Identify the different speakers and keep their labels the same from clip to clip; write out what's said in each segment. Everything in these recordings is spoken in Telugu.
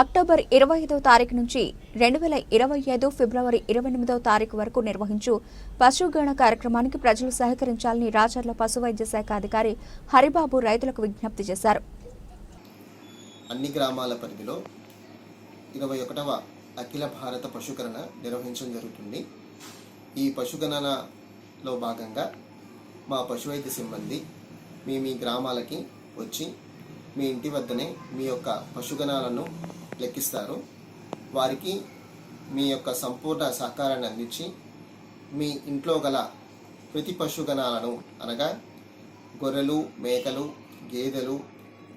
Speaker 1: అక్టోబర్ ఇరవై ఐదవ తారీఖు నుంచి రెండు వేల ఇరవై ఐదు ఫిబ్రవరి ఇరవై ఎనిమిదవ తారీఖు వరకు నిర్వహించు పశుగణ కార్యక్రమానికి ప్రజలు సహకరించాలని రాచర్ల పశు వైద్య శాఖ అధికారి హరిబాబు రైతులకు విజ్ఞప్తి చేశారు.
Speaker 2: అన్ని గ్రామాల పరిధిలో ఇరవై ఒకటవ అఖిల భారత పశుగణన నిర్వహించడం జరుగుతుంది. ఈ పశుగణనలో భాగంగా మా పశువైద్య సిబ్బంది మీ మీ గ్రామాలకి వచ్చి మీ ఇంటి వద్దనే మీ యొక్క పశుగణాలను లెక్కిస్తారు. వారికి మీ యొక్క సంపూర్ణ సహకారాన్ని అందించి మీ ఇంట్లో గల ప్రతి పశుగణాలను అనగా గొర్రెలు మేకలు గేదెలు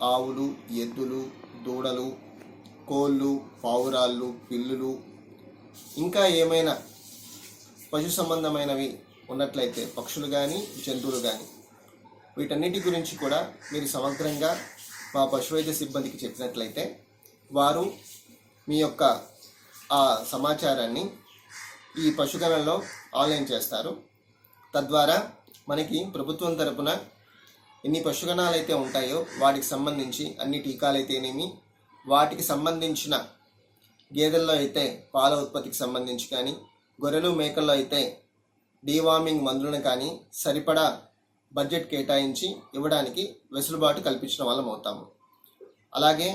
Speaker 2: ఆవులు ఎద్దులు దూడలు కోళ్ళు పావురాళ్ళు పిల్లులు ఇంకా ఏమైనా పశు సంబంధమైనవి ఉన్నట్లయితే పక్షులు కానీ జంతువులు కానీ వీటన్నిటి గురించి కూడా మీరు సమగ్రంగా మా పశువైద్య సిబ్బందికి చెప్పినట్లయితే వారు మీ యొక్క ఆ సమాచారాన్ని ఈ పశుగణంలో ఆన్లైన్ చేస్తారు. తద్వారా మనకి ప్రభుత్వం తరపున ఎన్ని పశుగణాలు అయితే ఉంటాయో వాటికి సంబంధించి అన్ని టీకాలు అయితేనేమి వాటికి సంబంధించిన గేదెల్లో అయితే పాల ఉత్పత్తికి సంబంధించి కానీ గొర్రెలు మేకల్లో అయితే డీవార్మింగ్ మందులను కానీ సరిపడా బడ్జెట్ కేటాయించి ఇవ్వడానికి వెసులుబాటు కల్పించిన వాళ్ళం అవుతాము. అలాగే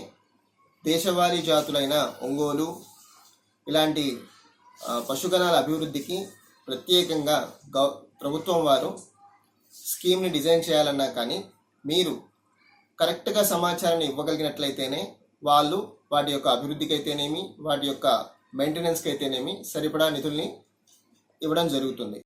Speaker 2: దేశవాళీ జాతులైన ఒంగోలు ఇలాంటి పశుగణాల అభివృద్ధికి ప్రత్యేకంగా గౌ ప్రభుత్వం వారు స్కీమ్ని డిజైన్ చేయాలన్నా కానీ మీరు కరెక్ట్గా సమాచారాన్ని ఇవ్వగలిగినట్లయితేనే వాళ్ళు వాటి యొక్క అభివృద్ధికి అయితేనేమి వాటి యొక్క మెయింటెనెన్స్కి అయితేనేమి సరిపడా నిధుల్ని ఇవ్వడం జరుగుతుంది.